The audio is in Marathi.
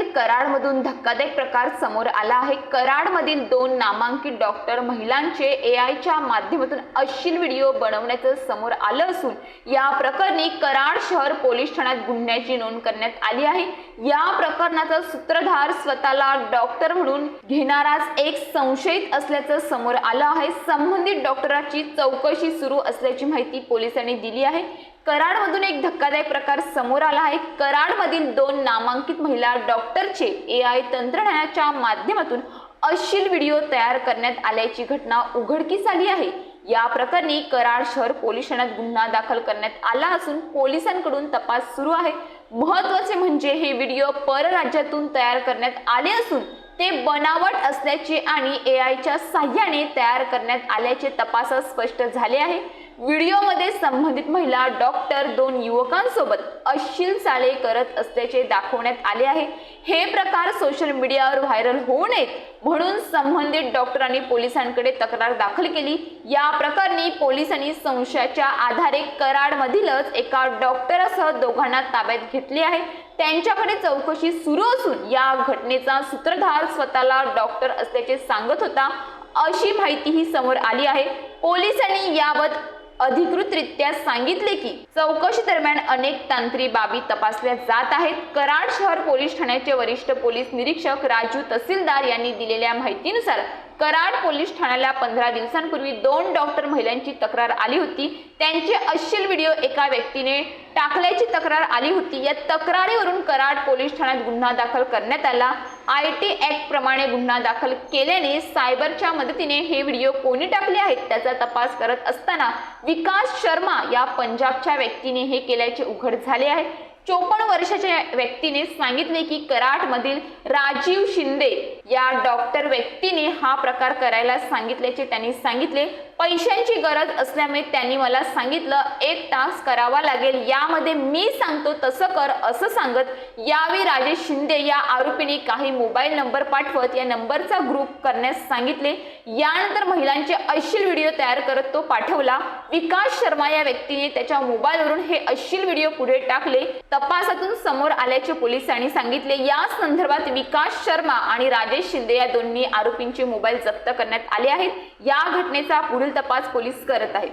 कराडमधून धक्कादायक प्रकार समोर आला आहे. कराडमधील दोन नामांकित डॉक्टर महिलांचे ए आयच्या माध्यमातून अश्लील व्हिडिओ बनवण्याचं समोर आलं असून या प्रकरणी कराड शहर पोलीस ठाण्यात गुन्ह्याची नोंद करण्यात आली आहे. या प्रकरणाचा सूत्रधार स्वतःला डॉक्टर म्हणून घेणाराच एक संशयित असल्याचं समोर आलं आहे. संबंधित डॉक्टराची चौकशी सुरू असल्याची माहिती पोलिसांनी दिली आहे. कराडमधून एक धक्कादायक प्रकार समोर आला आहे. कराडमधील दोन नामांकित महिला डॉक्टरचे ए आय तंत्रज्ञानाच्या माध्यमातून अश्लील व्हिडिओ तयार करण्यात आल्याची घटना उघडकीस आली आहे. या प्रकरणी कराड शहर पोलीस ठाण्यात गुन्हा दाखल करण्यात आला असून पोलिसांकडून तपास सुरू आहे. महत्त्वाचे म्हणजे हे व्हिडिओ परराज्यातून तयार करण्यात आले असून ते बनावट असल्याचे आणि ए आयच्या साह्याने तयार करण्यात आल्याचे तपासात स्पष्ट झाले आहे. व्हिडिओमध्ये संबंधित महिला डॉक्टर दोन युवकांसोबत अश्लील चाले करत असल्याचे दाखवण्यात आले आहे. हे प्रकार सोशल मीडियावर व्हायरल होऊ नयेत म्हणून संबंधित डॉक्टरांनी पोलिसांकडे तक्रार दाखल केली. या प्रकरणी पोलिसांनी संशयाच्या आधारे कराडमधीलच एका डॉक्टरासह दोघांना ताब्यात घेतले आहे. त्यांच्याकडे चौकशी सुरू असून या घटनेचा सूत्रधार स्वतःला डॉक्टर असल्याचे सांगत होता. अशी माहितीही समोर आली आहे. पोलिसांनी याबाबत अधिकृतरित्या सांगितले की चौकशी दरम्यान अनेक तांत्रिक बाबी तपासल्या जात आहेत. कराड शहर पोलीस ठाण्याचे वरिष्ठ पोलीस निरीक्षक राजू तहसीलदार यांनी दिलेल्या माहितीनुसार कराड पोलीस ठाण्याला पंधरा दिवसांपूर्वी दोन डॉक्टर महिलांची तक्रार आली होती. त्यांचे अश्लील व्हिडिओ एका व्यक्तीने टाकल्याची तक्रार आली होती. या तक्रारीवरून कराड पोलीस ठाण्यात गुन्हा दाखल करण्यात आला. आय टी ऍक्ट प्रमाणे गुन्हा दाखल केल्याने सायबरच्या मदतीने हे व्हिडिओ कोणी टाकले आहेत त्याचा तपास करत असताना विकास शर्मा या पंजाबच्या व्यक्तीने हे केल्याचे उघड झाले आहे. चोपन्न वर्षाच्या व्यक्तीने सांगितले की कराडमधील राजीव शिंदे या डॉक्टर व्यक्तीने हा प्रकार करायला सांगितल्याचे त्यांनी सांगितले. पैशांची गरज असल्यामुळे त्यांनी मला सांगितलं एक तास करावा लागेल यामध्ये मी सांगतो तसं कर असं सांगत. यावेळी राजेश शिंदे या आरोपीने काही मोबाईल नंबर पाठवत या नंबरचा ग्रुप करण्यास सांगितले. यानंतर महिलांचे अश्लील व्हिडिओ तयार करत तो पाठवला. विकास शर्मा या व्यक्तीने त्याच्या मोबाईलवरून हे अश्लील व्हिडिओ पुढे टाकले. तपासातून समोर आल्याचे पोलिसांनी सांगितले. या संदर्भात विकास शर्मा आणि राजेश शिंदे या दोन्ही आरोपींचे मोबाईल जप्त करण्यात आले आहेत. या घटनेचा पुढील तपास पोलीस करत आहेत.